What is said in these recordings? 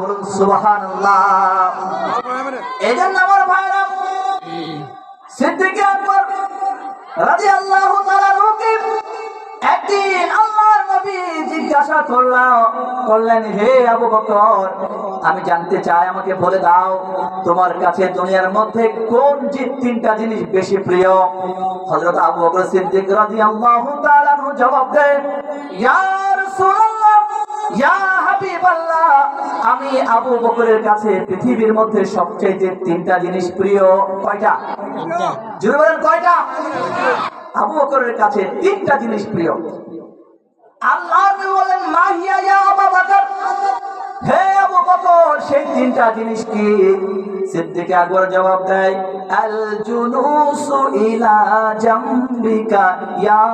বলুন জিজ্ঞাসা করলাম করলেন, হে আবু বকর, আমি জানতে চাই, আমাকে বলে দাও, তোমার কাছে দুনিয়ার মধ্যে কোন তিনটা জিনিস বেশি প্রিয়? হযরত আবু বকর সিদ্দিক তাআলা আনহু জবাব দেন ইয়া ইয়া হাবিবাল্লাহ আমি আবু বকরের কাছে পৃথিবীর মধ্যে সবচেয়ে তিনটা জিনিস প্রিয়, কয়টা? জোরে বলেন, কয়টা? আবু বকরের কাছে তিনটা জিনিস প্রিয়। আল্লাহ বলেন সেই তিনটা জিনিস কি? সিদ্দিক আকবর জবাব দেয়, আল জুনুসু ইলা ইয়া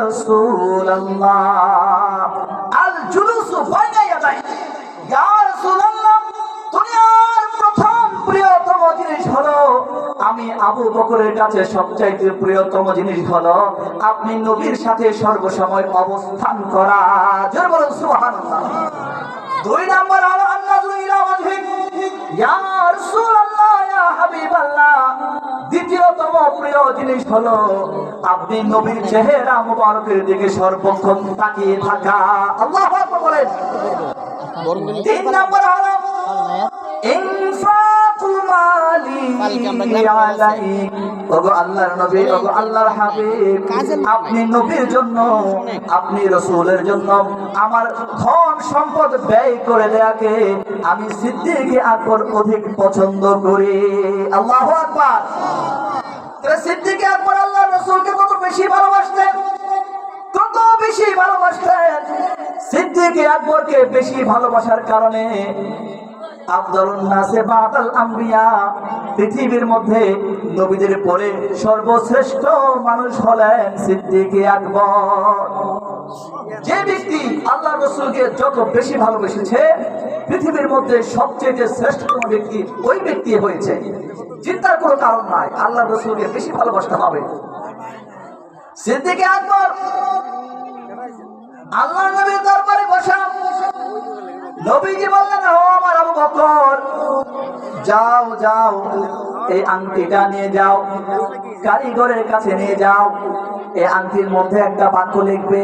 রাসূলুল্লাহ। জুলুসু প্রিয়তম জিনিস হলো, আমি আবু বকরের কাছে সবচাইতে প্রিয়তম জিনিস হলো, আপনি নবীর সাথে সর্বসময় অবস্থান করা। জোরে বলুন, সুবহানাল্লাহ। দুই নম্বর হলো আল্লাহ ইয়া রাসূলুল্লাহ, ইয়া দ্বিতীয়তম প্রিয় জিনিস হলো, আপনি নবীর চেহারা মুবারকের দিকে সর্বক্ষণ তাকিয়ে থাকা। আল্লাহ বলেন। তিন নম্বর হলো আপনি নবীর জন্য আপনি রসূলের জন্য আমার ধন সম্পদ ব্যয় করে দেয়াকে আমি সিদ্দিক আকবর অধিক পছন্দ করি। আল্লাহু আকবার। সিদ্দিক আকবর আল্লাহর রসূলকে কত বেশি ভালোবাসতেন? কত বেশি ভালোবাসতেন? সিদ্দিক আকবরকে বেশি ভালোবাসার কারণে পৃথিবীর মধ্যে নবীদের পরে সর্বশ্রেষ্ঠ মানুষ হলেন সিদ্দিক আকবর। যে ব্যক্তি আল্লাহ রসুলকে যত বেশি ভালোবেসেছে, পৃথিবীর মধ্যে সবচেয়ে শ্রেষ্ঠতম ব্যক্তি ওই ব্যক্তি হয়েছে। চিন্তার কোনো কারণ নাই, আল্লাহ রসুলকে বেশি ভালোবাসতে হবে। সিদ্দিক আকবর আল্লাহ নবীর দরবারে বসা। নবীজি বললেন, ও আমার আবু বকর, যাও যাও, এই আংটিটা নিয়ে যাও, কারিগরের কাছে নিয়ে যাও, এই আংটির মধ্যে একটা বাক্য লিখবে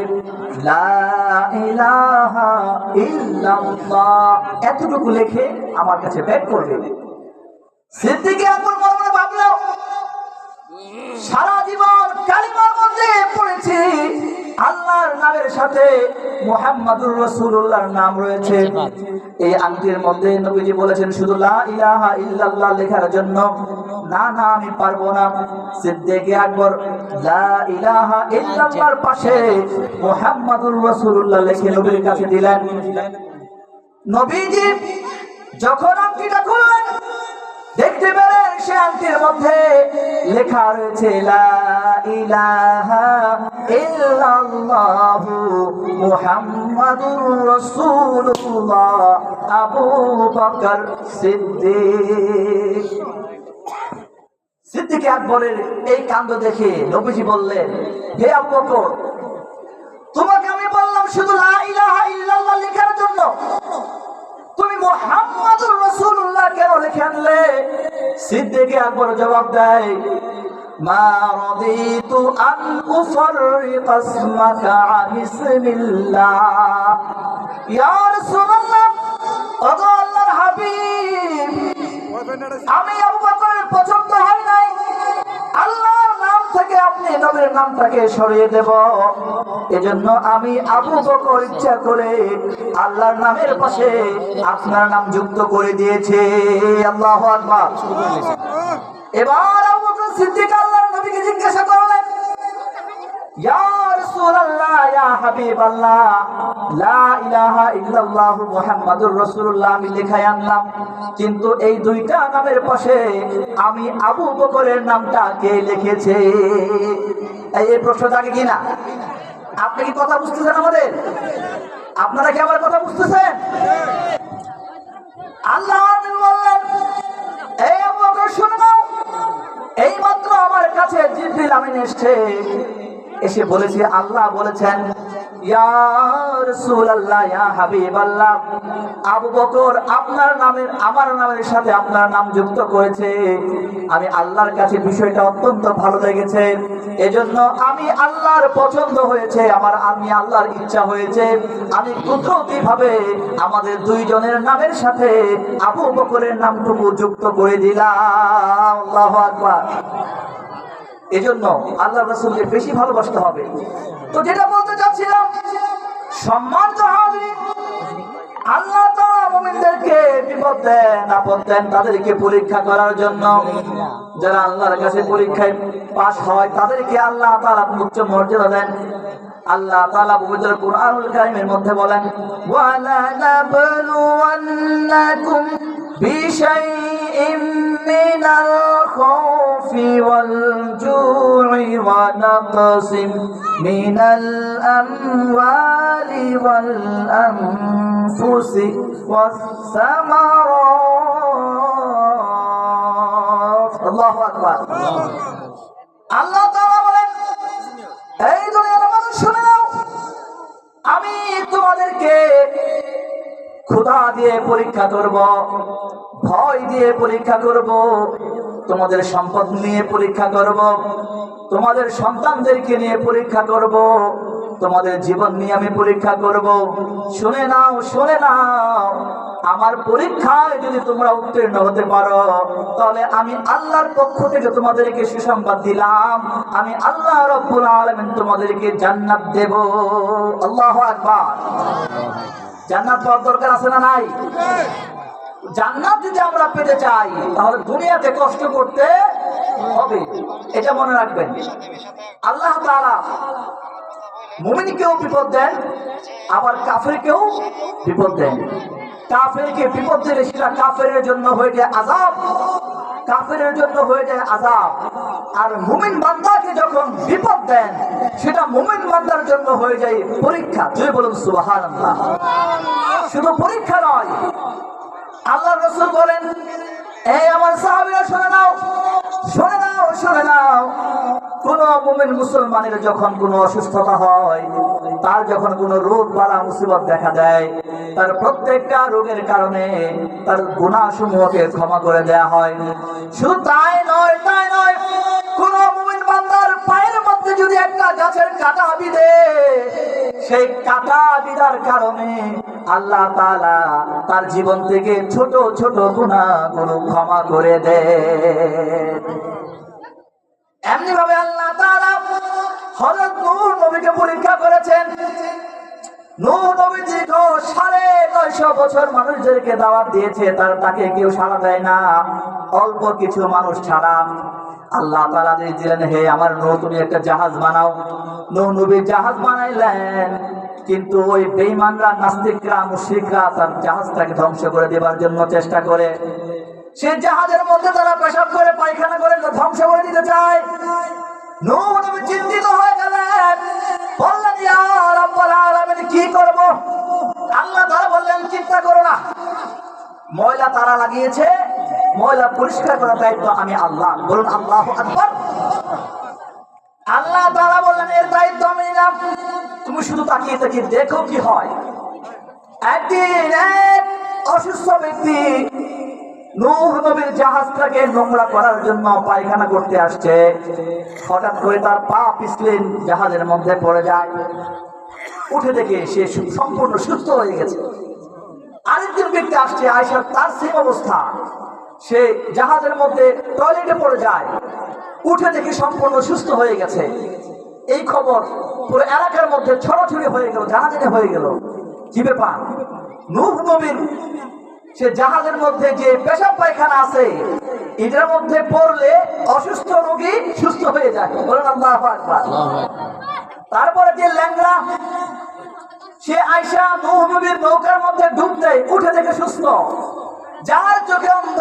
এতটুকু লিখে আমার কাছে ব্যাক করবে। সিদ্দিকে আকবর মনে মনে ভাবলো, সারা জীবন কালিমার মধ্যে পড়েছি আল্লাহর নামের সাথে মোহাম্মদুর রসুল্লাহর নাম রয়েছে। এই আংটির মধ্যে নবীজি বলেছেন, শুধু লেখার জন্য না না, আমি পারব না। নবীর কাছে দিলেন। যখন দেখতে পেলেন সে আংটির মধ্যে লেখা রয়েছে, লা ইলাহা ইল্লাল্লাহু মুহাম্মাদুর রাসূলুল্লাহ আবু বকর সিদ্দিক। আকবরের এই কাণ্ড দেখে নবীজি বললেন, হে আবু বকর, তোমাকে আমি বললাম শুধু লা ইলাহা ইল্লাল্লাহ লেখার জন্য। তুমি মোহাম্মদুর রাসূলুল্লাহ কেন লিখে আনলে? সিদ্দিকে আকবর জবাব দেয়, মা রাদিতু আন উফররিকা আসমাকা আন ইসমিল্লাহ। ইয়া রাসূলুল্লাহ আল্লাহর হাবিব, আমি আবু বকরের পছন্দ হয় আপনি নামটাকে সরিয়ে দেব। এজন্য আমি আবু বকর ইচ্ছা করে আল্লাহর নামের পাশে আপনার নাম যুক্ত করে দিয়েছে। আল্লাহ আকবার। এবার আবু বকর সিদ্দিক আল্লাহর নবীকে জিজ্ঞাসা করলেন, ইয়া আমি লেখায় আনলাম। কিন্তু এই দুইটা নামের পাশে আমি আবু বকরের নামটা কে লিখেছে? এই প্রশ্ন থাকে কিনা আপনি কি কথা বুঝতেছেন আমাদের? আপনারা কি আমার কথা বুঝতেছেন? আল্লাহ বললেন, এই শুনে এই মাত্র আমার কাছে জিবরিল আমিন এসেছে। এসে বলেছে, আল্লাহ বলেছেন আবু বকর আপনার নামের, আমার নামের সাথে আপনার নাম যুক্ত করেছে। আমি আল্লাহর কাছে বিষয়টা অত্যন্ত ভালো লেগেছে। এজন্য আমি আল্লাহর পছন্দ হয়েছে, আমার, আমি আল্লাহর ইচ্ছা হয়েছে। আমি কুদরতি ভাবে আমাদের দুইজনের নামের সাথে আবু বকরের নামটুকু যুক্ত করে দিলাম। আল্লাহু আকবার। এজন্য আল্লাহ রাসূলকে বেশি ভালোবাসতে হবে। তো যেটা বলতে চাচ্ছিলাম সম্মান তো আল্লাহ বিপদ দেন, আপদ দেন তাদেরকে পরীক্ষা করার জন্য। যারা আল্লাহর কাছে পরীক্ষায় পাশ হয়, তাদেরকে আল্লাহ উচ্চ মর্যাদা দেন। আল্লাহ মধ্যে বলেন খাউফি ওয়াল জু'i ওয়া নাকসিম মিনাল আমওয়ালি ওয়াল আনফুসি ওয়াস সামারাত আল্লাহু তাআলা বলেন, এই দুনিয়ার মানুষ শুনে নাও। আমি তোমাদেরকে ক্ষুধা দিয়ে পরীক্ষা করব, ভয় দিয়ে পরীক্ষা করব, তোমাদের সম্পদ নিয়ে পরীক্ষা করব, তোমাদের সন্তানদেরকে নিয়ে পরীক্ষা করব, তোমাদের জীবন নিয়ে আমি পরীক্ষা করব। শুনে নাও শুনে নাও, আমার পরীক্ষায় যদি তোমরা উত্তীর্ণ হতে পারো, তাহলে আমি আল্লাহর পক্ষ থেকে তোমাদেরকে সুসংবাদ দিলাম। আমি আল্লাহ রব্বুল আলামিন তোমাদেরকে জান্নাত দেব। আল্লাহ আকবার। জান্নাত পাওয়ার দরকার আছে না নাই? জান্নাত যদি আমরা পেতে চাই, তাহলে দুনিয়াতে কষ্ট করতে হবে। এটা মনে রাখবেন। আল্লাহ তাআলা মুমিনকেও বিপদ দেন, আবার কাফেরকেও বিপদ দেন। কাফেরকে বিপদ দিলে সেটা কাফেরের জন্য হয়ে যায় আজাব কাফেরের জন্য হয়ে যায় আজাব আর মুমিন বান্দাকে যখন বিপদ দেন, সেটা মুমিন বান্দার জন্য হয়ে যায় পরীক্ষা। তুই বলুন সুবাহার শুধু পরীক্ষা নয় আল্লাহ রসুল বলেন, এই আমার সাহাবীরা, শুনে নাও শুনে নাও শুনে নাও। কোন মুমিন মুসলমানের যখন কোনো অসুস্থতা হয়, তার যখন কোনো রোগ বালা মুসিবত দেখা দেয়, তার প্রত্যেকটা রোগের কারণে তার গুণাসমূহকে ক্ষমা করে দেয়া হয়। শুধু তাই নয় তাই নয়, কোন মুমিন বান্দার পায়ের মধ্যে যদি একটা গাছের কাটা বিদে সেই কাটা বিদার কারণে আল্লাহ তাআলা তার জীবন থেকে ছোট ছোট গুণাগুলো ক্ষমা করে দেয় এমনি ভাবে আল্লাহ তাআলা হযরত নূহ নবীকে পরীক্ষা করেছেন। নবী সাড়ে নয়শো বছর মানুষদেরকে দাওয়াত দিয়েছে, তার তাকে কেউ সাড়া দেয় না। অল্প কিছু মানুষ হে আমার নূহ তুমি একটা জাহাজ বানাও। নবী জাহাজ বানাইলেন, কিন্তু ওই বেইমানরা নাস্তিকরা, মুশরিকরা তার জাহাজটাকে ধ্বংস করে দেবার জন্য চেষ্টা করে। সে জাহাজের মধ্যে তারা পেশাব করে, পায়খানা করে, ধ্বংস করে দিতে চায়। নবী চিন্তিত হয়ে গেলেন বললেন, ইয়া রাব্বুল আলামিন, কি করব? আল্লাহ তাআলা বললেন, চিন্তা করো না। ময়লা তারা লাগিয়েছে। ময়লা পরিষ্কার করার দায়িত্ব আমি আল্লাহ। বলুন, আল্লাহু আকবার। আল্লাহ তাআলা বললেন, এর দায়িত্ব আমি নিলাম তুমি শুধু তাকিয়ে তাকিয়ে দেখো কি হয়। একদিন এক অসুস্থ ব্যক্তি জাহাজটাকে নোংরা করার জন্য পায়খানা করতে আসছে। হঠাৎ করে তার পা পিছলেন জাহাজের মধ্যে পড়ে যায়। উঠে দেখে সে সম্পূর্ণ সুস্থ হয়ে গেছে। আরেকজন ব্যক্তি আসছে আয়সার তার সেম অবস্থা। সে জাহাজের মধ্যে টয়লেটে পড়ে যায়। উঠে দেখে সম্পূর্ণ সুস্থ হয়ে গেছে। এই খবর পুরো এলাকার মধ্যে ছড়াছড়ি হয়ে গেল জাহাজে হয়ে গেল। কি ব্যাপার? নূহ নবীর সে জাহাজের মধ্যে যে পেশাব পায়খানা আছে এটার মধ্যে পড়লে অসুস্থ রোগী সুস্থ হয়ে যায়। বলেন আল্লাহ তারপরে যে ল্যাংড়া সে আয়সা নৌকার মধ্যে ডুব দেয় উঠে থেকে সুস্থ। যার চোখে অন্ধ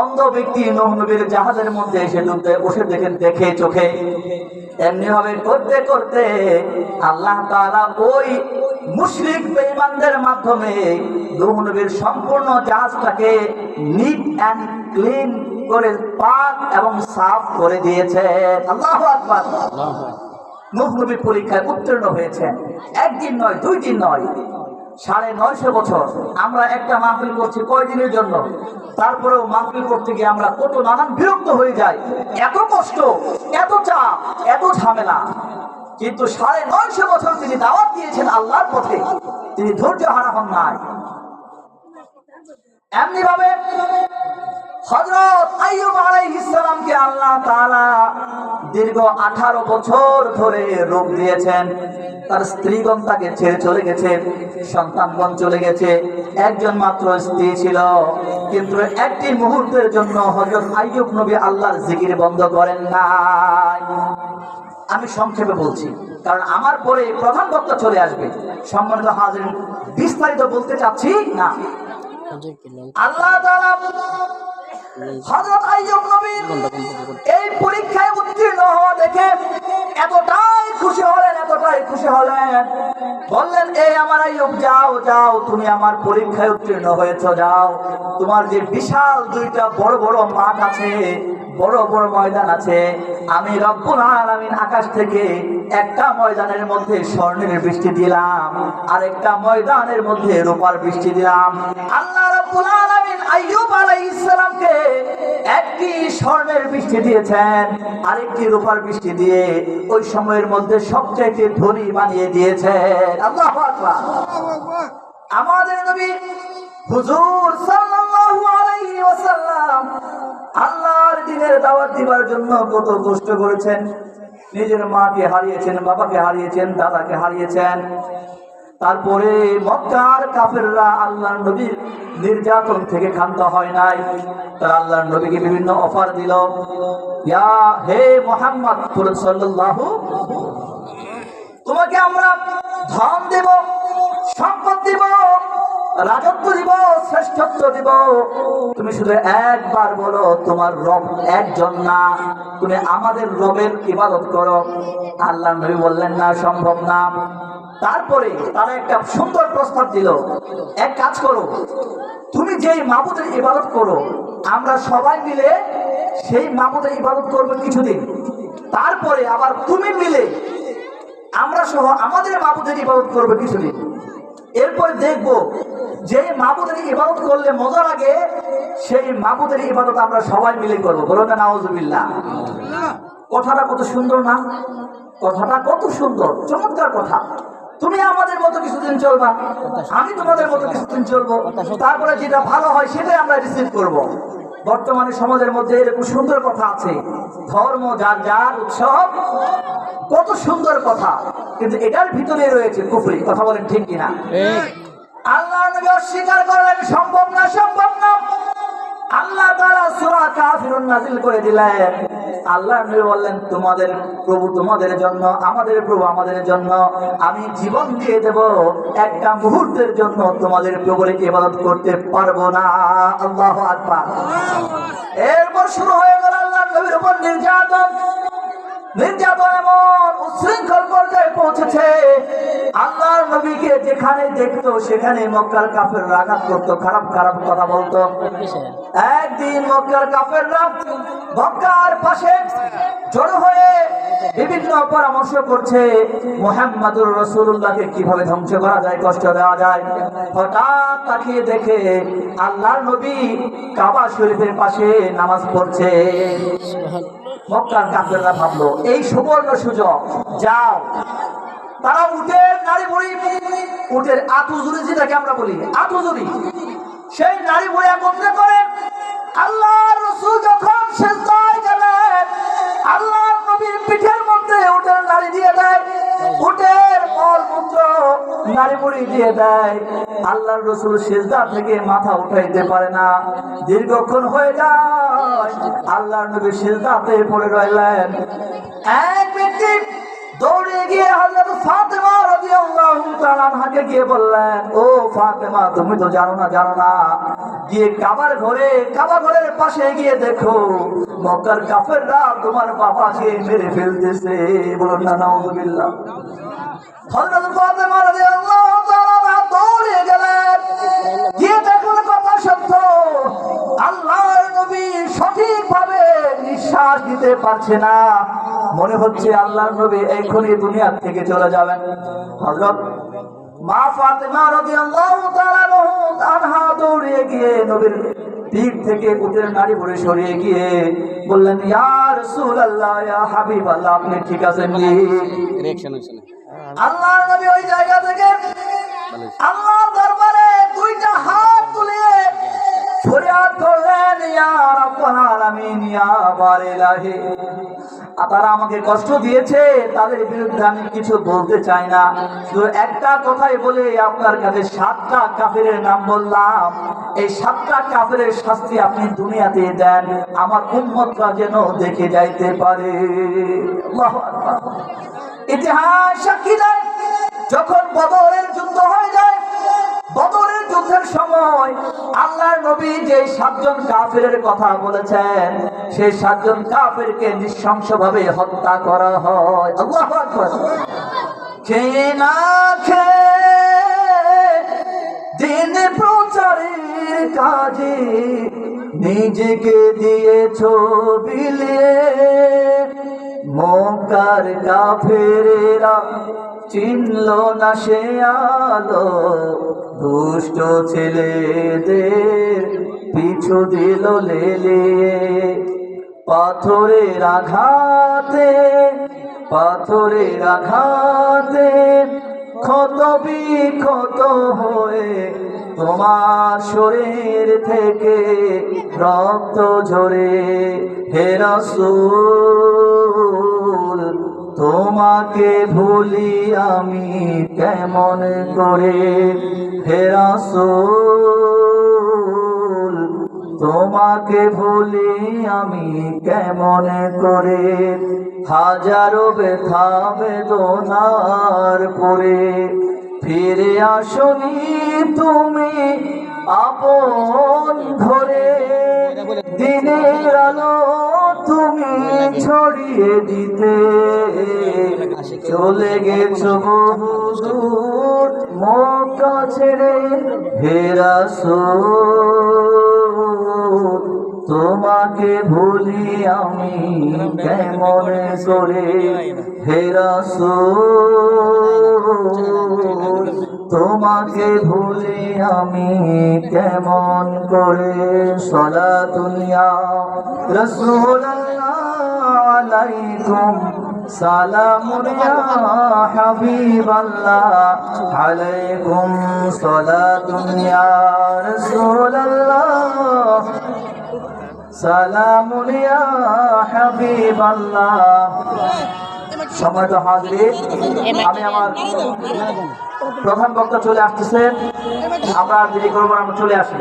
অন্ধ ব্যক্তি নবীর জাহাজের মধ্যে এসে ডুব দেয় বসে দেখেন দেখে চোখে। এমনি ভাবে করতে করতে আল্লাহ তাআলা ওই মুশরিক বেঈমানদের মাধ্যমে নবীর সম্পূর্ণ জাহাজটাকে নিট অ্যান্ড ক্লিন করে পাক এবং সাফ করে দিয়েছে। আল্লাহ আকবার। নূহ নবী পরীক্ষায় উত্তীর্ণ হয়েছেন একদিন নয় দুই দিন নয় সাড়ে নয়শো বছর আমরা একটা মাহফিল করছি কয়দিনের জন্য? তারপরেও মাহফিল করতে গিয়ে আমরা কত নানান বিরক্ত হয়ে যাই। এত কষ্ট, এত চাপ, এত ঝামেলা। কিন্তু সাড়ে নয়শো বছর তিনি দাওয়াত দিয়েছেন আল্লাহর পথে। তিনি ধৈর্য হারা হন নাই। এমনি ভাবে আইয়ুব আল্লাহ তাআলা দীর্ঘ 18 বছর ধরে রোগ দিয়েছেন। তার স্ত্রীগণ তাকে ছেড়ে চলে গেছে সন্তানগণ চলে গেছে। একজন মাত্র স্ত্রী ছিল। কিন্তু একটি মুহূর্তের জন্য হযরত আইয়ুব নবী আল্লাহর জিকির বন্ধ করেন নাই। আমি সংক্ষেপে বলছি কারণ আমার পরে প্রধান বক্তা চলে আসবে। সম্মানিত হাজির বিস্তারিত বলতে চাচ্ছি না। আল্লাহ তাআলা এই পরীক্ষায় উত্তীর্ণ হওয়া দেখে এতটাই খুশি হলেন, এতটাই খুশি হলেন। বললেন এই আমার যাও যাও, তুমি আমার পরীক্ষায় উত্তীর্ণ যাও। তোমার যে বিশাল দুইটা বড় বড় মাঠ আছে, বড় বড় ময়দান আছে, আমি রব্বুল আকাশ থেকে একটা ময়দানের মধ্যে স্বর্ণের বৃষ্টি দিলাম আর একটা ময়দানের মধ্যে রূপার বৃষ্টি দিলাম। আল্লাহ রব্বুল আলামিন আইয়ুব বৃষ্টি দিয়েছেন, আরেকটি রূপার বৃষ্টি দিয়ে ওই সময়ের মধ্যে সবচাইতে ধনী বানিয়ে দিয়েছেন। আমাদের নবী হুজুর আল্লাহর দিনের দাওয়াত দিবার জন্য কত কষ্ট করেছেন। নিজের মাকে হারিয়েছেন, বাবাকে হারিয়েছেন, দাদাকে হারিয়েছেন। তারপরে মক্কার কাফেররা আল্লাহর নবীর নির্যাতন থেকে ক্ষান্ত হয় নাই। তারা আল্লাহর নবীকে বিভিন্ন অফার দিল। হে মোহাম্মদ সাল্লাল্লাহু তোমাকে আমরা ধন দেব, সম্পদ দিব, রাজত্ব দিব, শ্রেষ্ঠত্ব দিব। তুমি শুধু একবার বলো, তোমার রব একজন না। তুমি আমাদের রবের ইবাদত করো। আল্লাহ নবী বললেন, না, সম্ভব না। তারপরে তারা একটা সুন্দর প্রস্তাব দিল। এক কাজ করো তুমি যেই মাবুদের ইবাদত করো আমরা সবাই মিলে সেই মাবুদের ইবাদত করব কিছুদিন। তারপরে আবার তুমি মিলে আমরা সহ আমাদের মাবুদের ইবাদত করব কিছুদিন। এরপর দেখব যে মাবুদের ইবাদত করলে মজা লাগে সেই মাবুদের ইবাদত আমরা সবাই মিলে করব। বলো না নাউজুবিল্লাহ। কথাটা কত সুন্দর না? কথাটা কত সুন্দর চমৎকার কথা। তুমি আমাদের মতো কিছুদিন চলবা। আমি তোমাদের মতো কিছুদিন চলবো। তারপরে যেটা ভালো হয় সেটাই আমরা রিসিভ করব। বর্তমানে সমাজের মধ্যে এরকম সুন্দর কথা আছে। ধর্ম যার যার উৎসব কত সুন্দর কথা। কিন্তু এটার ভিতরে রয়েছে কুফরি। কথা বলেন ঠিক কিনা? আল্লাহ নবী অস্বীকার করলেন সম্ভব না সম্ভব না। আল্লাহ তারা সুরা কাফিরুন নাজিল করে দিলেন। আল্লাহ নবী বললেন, তোমাদের প্রভু তোমাদের জন্য, আমাদের প্রভু আমাদের জন্য, আমি জীবন দিয়ে দেব। একটা মুহূর্তের জন্য তোমাদের প্রভুর ইবাদত করতে পারব না। আল্লাহ আকবার। এরপর শুরু হয়ে গেল আল্লাহ নবীর উপর নির্যাতন। নির্যাতন, এমন উচ্ছৃঙ্খল পর্যায়ে পৌঁছেছে। আল্লাহর নবীকে যেখানে দেখতো, সেখানে মক্কার কাফের আঘাত করতো। খারাপ খারাপ কথা বলতো। একদিন মক্কার কাফেররা মক্কার পাশে জড়ো হয়ে বিভিন্ন পরামর্শ করছে, মোহাম্মদুর রসুল্লাহকে কীভাবে ধ্বংস করা যায়, কষ্ট দেওয়া যায়? হঠাৎ তাকিয়ে দেখে আল্লাহর নবী কাবা শরীফের পাশে নামাজ পড়ছে। মক্কার ভাবলো, এই সুবর্ণ সুযোগ, যাও। তারা উঠে নারী বুড়ি উঠে আতুজুরি যেটাকে আমরা বলি আতুজুরি সেই নারী বুড়ি একত্রে করে আল্লাহ রসুল যখন সেজদায় গেলেন আল্লাহ নবীর পিঠের মধ্যে উটের নারী দিয়ে দেয়। উটের নারী আল্লাহর রসুল থেকে মাথা উঠাইতে পারে না। দীর্ঘক্ষণ হয়ে যায়, আল্লাহর নবী সেজদাতে পড়ে রইলেন। এক ব্যক্তি দৌড়ে গিয়ে হযরত ফাতেমা রাদিয়াল্লাহু গিয়ে বললেন, ও ফাতেমা, তুমি তো জানো না জানো না। গিয়ে কাবার ঘরে কাবা ঘরের পাশে গিয়ে দেখো, মক্কার কাফেররা তোমার বাবাকে মেরে ফেলতেছে। না হযরত ফাতেমা রাদিয়াল্লাহু তাআলা দৌড়ে আল্লাহর নিঃশ্বাস দিতে পারছে না। মনে হচ্ছে আল্লাহ নবী এখনই দুনিয়া থেকে চলে যাবেন। হযরত মা ফাতেমা রাদিয়াল্লাহু তাআলা আনহা দৌড়ে গিয়ে নবীর পিঠ থেকে উটের নাড়ি ভরে সরিয়ে গিয়ে বললেন ইয়া রাসূলুল্লাহ ইয়া হাবিবাল্লাহ আপনি ঠিক আছেন কি রিয়াকশন হয়েছে না। আল্লাহ নবী ওই জায়গা থেকে আল্লাহ দরবারে তারা আমাকে কষ্ট দিয়েছে, তাদের বিরুদ্ধে আমি কিছু বলতে চাই না। একটা কথাই বলে আপনার কাছে সাতটা কাফেরের নাম বললাম। এই সাতটা কাফেরের শাস্তি আপনি দুনিয়াতে দেন, আমার উম্মতরা যেন দেখে যাইতে পারে। ইতিহাস যখন যুদ্ধ হয়ে যায় বদরের যুদ্ধের সময় আল্লাহর নবী যে সাতজন কাফেরের কথা বলেছেন, সেই সাতজন কাফেরকে নৃশংসভাবে হত্যা করা হয়। খেয়ে দিন প্রচারের কাজে নিজেকে দিয়েছ বিলিয়ে মক্কার কাফেরেরা চিনল না সে আলো, দুষ্ট ছেলেদের পিছু দিল লেলিয়ে পাথরের আঘাতে পাথরের আঘাতে ক্ষত বিক্ষত হয়ে তোমার শরীর থেকে রক্ত ঝরে। হে রাসূল তোমাকে ভুলি আমি কেমন করে? হে রাসূল, তোমাকে ভুলি আমি কেমন করে? হাজারো ব্যথা বেদনার পরে ফিরে আসনি তুমি আপন ঘরে। দিনের আলো ছড়িয়ে দিতে। চলে গেছো বহুদূর মক্কা ছেড়ে হেরাসূল তোমাকে ভুলি আমি কেমন করে হেরাসূল তোমাকে ভুলি আমি কেমন করে? সলা দুনিয়া রসুল্লাহ ইয়া হাবিবাল্লাহ। আলাইকুম সালাতুন ইয়া রাসূলুল্লাহ। সালামুন ইয়া হাবিবাল্লাহ। সম্মানিত হাজরিন আমি আমার প্রধান বক্তা চলে আসতেছেন আমরা দেরি করব আমরা চলে আসি।